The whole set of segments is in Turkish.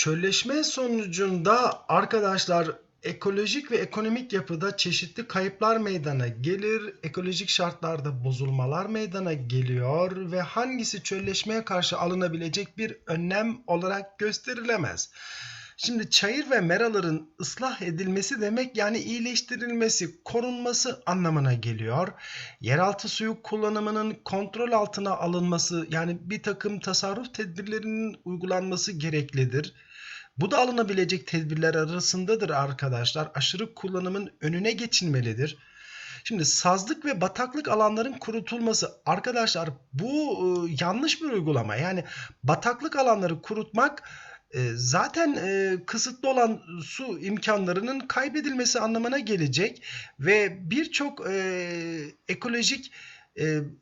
Çölleşme sonucunda arkadaşlar ekolojik ve ekonomik yapıda çeşitli kayıplar meydana gelir, ekolojik şartlarda bozulmalar meydana geliyor ve hangisi çölleşmeye karşı alınabilecek bir önlem olarak gösterilemez. Şimdi çayır ve meraların ıslah edilmesi demek yani iyileştirilmesi, korunması anlamına geliyor. Yeraltı suyu kullanımının kontrol altına alınması yani bir takım tasarruf tedbirlerinin uygulanması gereklidir. Bu da alınabilecek tedbirler arasındadır arkadaşlar. Aşırı kullanımın önüne geçilmelidir. Şimdi sazlık ve bataklık alanların kurutulması arkadaşlar bu e, yanlış bir uygulama. Yani bataklık alanları kurutmak zaten kısıtlı olan su imkanlarının kaybedilmesi anlamına gelecek ve birçok ekolojik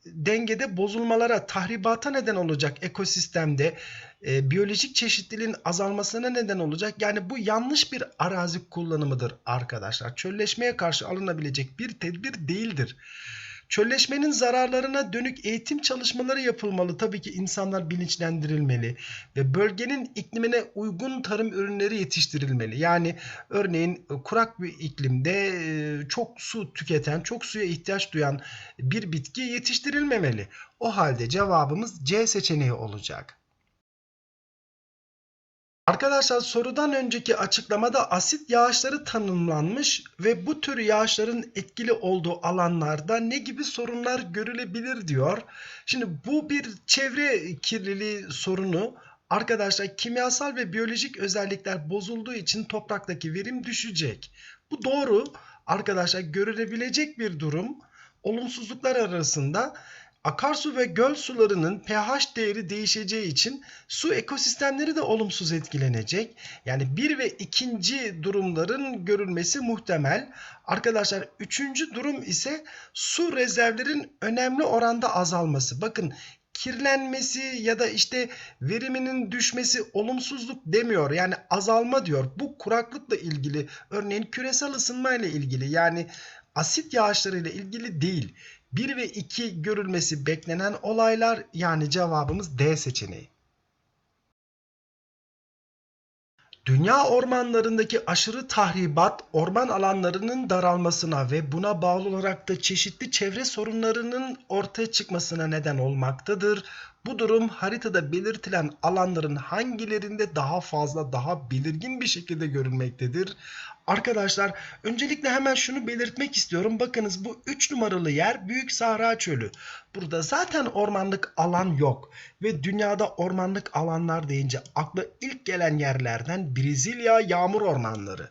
dengede bozulmalara, tahribata neden olacak ekosistemde biyolojik çeşitliliğin azalmasına neden olacak. Yani bu yanlış bir arazi kullanımıdır arkadaşlar. Çölleşmeye karşı alınabilecek bir tedbir değildir. Çölleşmenin zararlarına dönük eğitim çalışmaları yapılmalı. Tabii ki insanlar bilinçlendirilmeli ve bölgenin iklimine uygun tarım ürünleri yetiştirilmeli. Yani örneğin e, kurak bir iklimde e, çok su tüketen, çok suya ihtiyaç duyan bir bitki yetiştirilmemeli. O halde cevabımız C seçeneği olacak. Arkadaşlar sorudan önceki açıklamada asit yağışları tanımlanmış ve bu tür yağışların etkili olduğu alanlarda ne gibi sorunlar görülebilir diyor. Şimdi bu bir çevre kirliliği sorunu. Arkadaşlar kimyasal ve biyolojik özellikler bozulduğu için topraktaki verim düşecek. Bu doğru. Arkadaşlar görülebilecek bir durum. Olumsuzluklar arasında Akarsu ve göl sularının pH değeri değişeceği için su ekosistemleri de olumsuz etkilenecek. Yani bir ve ikinci durumların görülmesi muhtemel. Arkadaşlar üçüncü durum ise su rezervlerin önemli oranda azalması. Bakın kirlenmesi ya da işte veriminin düşmesi olumsuzluk demiyor. Yani azalma diyor. Bu kuraklıkla ilgili örneğin küresel ısınma ile ilgili yani asit yağışları ile ilgili değil. 1 ve 2 görülmesi beklenen olaylar yani cevabımız D seçeneği. Dünya ormanlarındaki aşırı tahribat orman alanlarının daralmasına ve buna bağlı olarak da çeşitli çevre sorunlarının ortaya çıkmasına neden olmaktadır. Bu durum haritada belirtilen alanların hangilerinde daha fazla, daha belirgin bir şekilde görülmektedir? Arkadaşlar öncelikle hemen şunu belirtmek istiyorum. Bakınız bu 3 numaralı yer Büyük Sahra Çölü. Burada zaten ormanlık alan yok. Ve dünyada ormanlık alanlar deyince akla ilk gelen yerlerden Brezilya yağmur ormanları.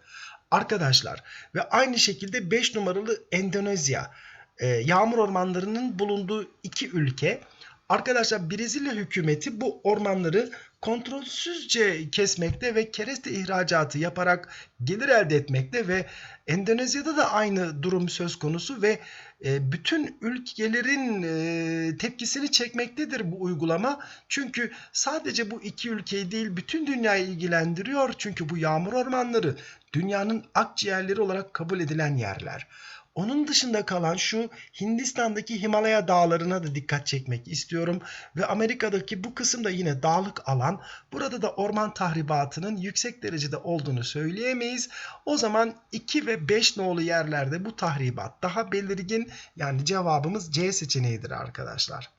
Arkadaşlar ve aynı şekilde 5 numaralı Endonezya. Ee, yağmur ormanlarının bulunduğu iki ülke. Arkadaşlar Brezilya hükümeti bu ormanları kontrolsüzce kesmekte ve kereste ihracatı yaparak gelir elde etmekte ve Endonezya'da da aynı durum söz konusu ve e, bütün ülkelerin e, tepkisini çekmektedir bu uygulama. Çünkü sadece bu iki ülkeyi değil bütün dünyayı ilgilendiriyor. Çünkü bu yağmur ormanları dünyanın akciğerleri olarak kabul edilen yerler. Onun dışında kalan şu Hindistan'daki Himalaya dağlarına da dikkat çekmek istiyorum. Ve Amerika'daki bu kısım da yine dağlık alan. Burada da orman tahribatının yüksek derecede olduğunu söyleyemeyiz. O zaman 2 ve 5 nolu yerlerde bu tahribat daha belirgin. Yani cevabımız C seçeneğidir arkadaşlar.